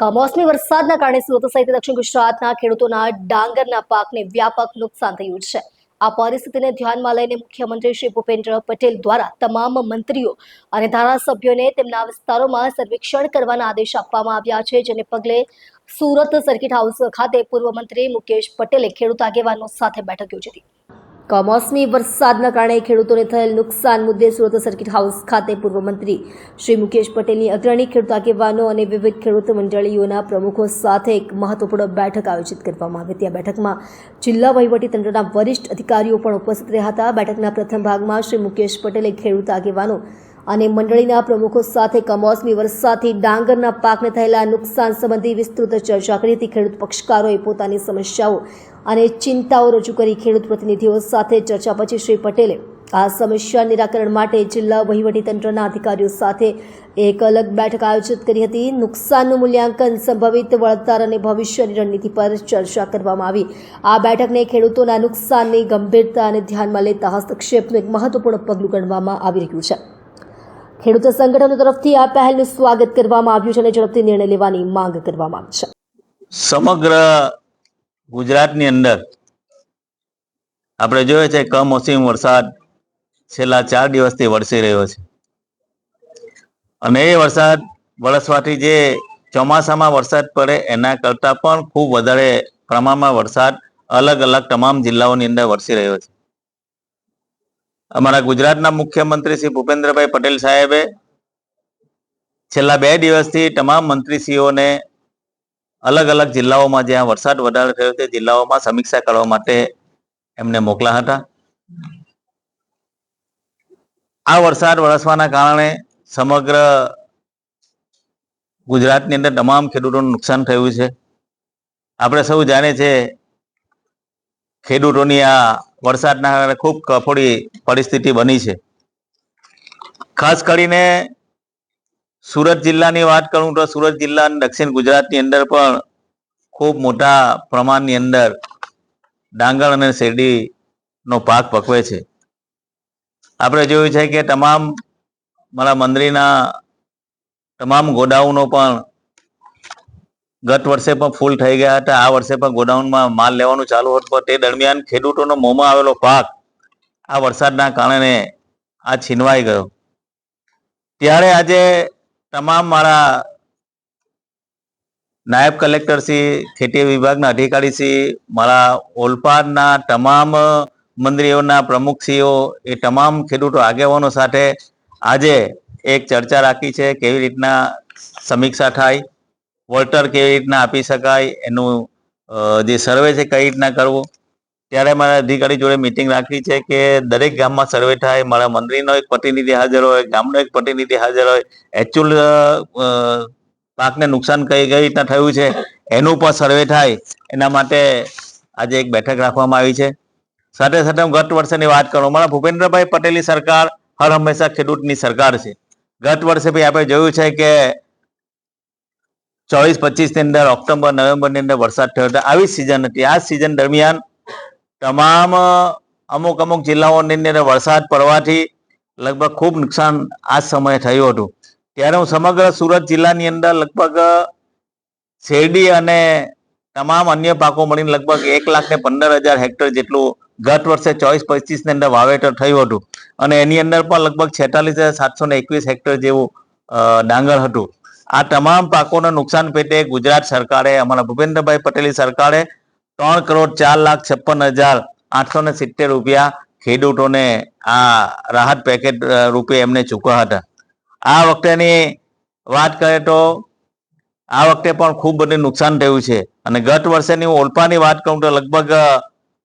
કમોસમી વરસાદના કારણે સુરત સહિત દક્ષિણ ગુજરાતના ખેડૂતોના ડાંગરના પાકને વ્યાપક નુકસાન થયું છે. આ પરિસ્થિતિને ધ્યાનમાં લઈને મુખ્યમંત્રી શ્રી ભૂપેન્દ્ર પટેલ દ્વારા તમામ મંત્રીઓ અને ધારાસભ્યોને તેમના વિસ્તારોમાં સર્વેક્ષણ કરવાના આદેશ આપવામાં આવ્યા છે, જેને પગલે સુરત સર્કિટ હાઉસ ખાતે પૂર્વ મંત્રી મુકેશ પટેલે ખેડૂત આગેવાનો સાથે બેઠક યોજી હતી. કમોસમી વરસાદના કારણે ખેડૂતોને થયેલ નુકસાન મુદ્દે સુરત સર્કિટ હાઉસ ખાતે પૂર્વ મંત્રી શ્રી મુકેશ પટેલની અગ્રણી ખેડૂત આગેવાનો અને વિવિધ ખેડૂત મંડળીઓના પ્રમુખો સાથે એક મહત્વપૂર્ણ બેઠક આયોજિત કરવામાં આવી હતી. આ બેઠકમાં જિલ્લા વહીવટીતંત્રના વરિષ્ઠ અધિકારીઓ પણ ઉપસ્થિત રહ્યા હતા. બેઠકના પ્રથમ ભાગમાં શ્રી મુકેશ પટેલે ખેડૂત આગેવાનો અને મંડળીના પ્રમુખો સાથે કમોસમી વરસાદથી ડાંગરના પાકને થયેલા નુકસાન સંબંધી વિસ્તૃત ચર્ચા કરી હતી. ખેડૂત પક્ષકારોએ પોતાની સમસ્યાઓ અને ચિંતાઓ રજૂ કરી ખેડૂત પ્રતિનિધિઓ સાથે ચર્ચા પછી શ્રી પટેલે આ સમસ્યા નિરાકરણ માટે જિલ્લા વહીવટીતંત્રના અધિકારીઓ સાથે એક અલગ બેઠક આયોજિત કરી હતી. નુકસાનનું મૂલ્યાંકન સંભવિત વળતર અને ભવિષ્યની રણનીતિ પર ચર્ચા કરવામાં આવી. આ બેઠકને ખેડૂતોના નુકસાનની ગંભીરતા અને ધ્યાનમાં લેતા હસ્તક્ષેપનું એક મહત્વપૂર્ણ પગલું ગણવામાં આવી રહ્યું છે. ખેડૂત સંગઠનો તરફથી આ પહેલનું સ્વાગત કરવામાં આવ્યું છે અને ઝડપથી નિર્ણય લેવાની માંગ કરવામાં આવી છે. સમગ્ર ગુજરાતની અંદર આપણે જોઈએ છે કમોસમ વરસાદ છેલ્લા ચાર દિવસથી વરસી રહ્યો છે. અને એ વરસાદ વરસવાથી જે ચોમાસામાં વરસાદ પડે એના કરતાં પણ ખૂબ વધારે પ્રમાણમાં વરસાદ અલગ અલગ તમામ જિલ્લાઓની અંદર વરસી રહ્યો છે. અમારા ગુજરાતના મુખ્યમંત્રી શ્રી ભૂપેન્દ્રભાઈ પટેલ સાહેબે છેલ્લા બે દિવસથી તમામ મંત્રીશ્રીઓને અલગ અલગ જિલ્લાઓમાં જ્યાં વરસાદ વધારે થયો તે જિલ્લાઓમાં સમીક્ષા કરવા માટે એમને મોકલા હતા. આ વરસાદ વરસવાના કારણે સમગ્ર ગુજરાતની અંદર તમામ ખેડૂતોનું નુકસાન થયું છે. આપણે સૌ જાણીએ છીએ ખેડૂતોની આ વરસાદના કારણે ખૂબ કફોડી પરિસ્થિતિ બની છે. ખાસ કરીને સુરત જિલ્લાની વાત કરું તો સુરત જિલ્લા દક્ષિણ ગુજરાતની અંદર પણ ખૂબ મોટા પ્રમાણની અંદર ડાંગર અને શેરડીનો પાક પકવે છે. આપણે જોયું છે કે તમામ મારા મંદિરના તમામ ગોડાઉનો પણ ગત વર્ષે પણ ફૂલ થઈ ગયા હતા. આ વર્ષે પણ ગોડાઉનમાં માલ લેવાનું ચાલુ હતું. તે દરમિયાન ખેડૂતોનો મોંમાં આવેલો પાક આ વરસાદના કારણે આ છીનવાઈ ગયો. ત્યારે આજે તમામ મારા નાયબ કલેક્ટર શ્રી, ખેતી વિભાગના અધિકારી શ્રી, મારા ઓલપાડના તમામ મંત્રીઓના પ્રમુખશ્રીઓ એ તમામ ખેડૂતો આગેવાનો સાથે આજે એક ચર્ચા રાખી છે, કેવી રીતના સમીક્ષા થાય. વળતર કેવી રીતના આપી શકાય, એનું જે સર્વે છે કઈ રીતના કરવું? ત્યારે મારા અધિકારી જોડે મિટિંગ રાખી છે કે દરેક ગામમાં સર્વે થાય, મારા મંત્રીનો એક પ્રતિનિધિ હાજર હોય, ગામનો એક પ્રતિનિધિ હાજર હોય એકચ્યુઅલ પાકને નુકસાન કઈ કઈ રીતના થયું છે, એનું પણ સર્વે થાય, એના માટે આજે એક બેઠક રાખવામાં આવી છે. સાથે સાથે હું ગત વર્ષની વાત કરું, મારા ભૂપેન્દ્રભાઈ પટેલની સરકાર હર હંમેશા ખેડૂતની સરકાર છે. ગત વર્ષે ભાઈ આપણે જોયું છે કે ચોવીસ, પચીસની અંદર ઓક્ટોબર, નવેમ્બરની અંદર વરસાદ થયો હતો. આવી સિઝન હતી. આ સિઝન દરમિયાન તમામ, અમુક અમુક જિલ્લાઓની અંદર વરસાદ પડવાથી લગભગ ખૂબ નુકસાન આ સમયે થયું હતું. ત્યારે હું સમગ્ર સુરત જિલ્લાની અંદર લગભગ શેરડી અને તમામ અન્ય પાકો મળીને લગભગ એક લાખ ને પંદર હજાર હેક્ટર જેટલું ગત વર્ષે ચોવીસ, પચીસની અંદર વાવેતર થયું હતું. અને એની અંદર પણ લગભગ છેતાલીસ હજાર સાતસો ને એકવીસ હેક્ટર જેવું ડાંગર હતું. આ તમામ પાકોના નુકસાન પેટે ગુજરાત સરકારે, અમારા ભૂપેન્દ્રભાઈ પટેલની સરકારે ત્રણ કરોડ ચાર લાખ છપ્પન હજાર આઠસો ને સિત્તેર રૂપિયા ખેડૂતોને આ રાહત પેકેટ રૂપે એમને ચૂકવ્યા હતા. આ વખતેની વાત કરીએ તો આ વખતે પણ ખૂબ બધું નુકસાન થયું છે. અને ગત વર્ષેની હું ઓલપાની વાત કરું તો લગભગ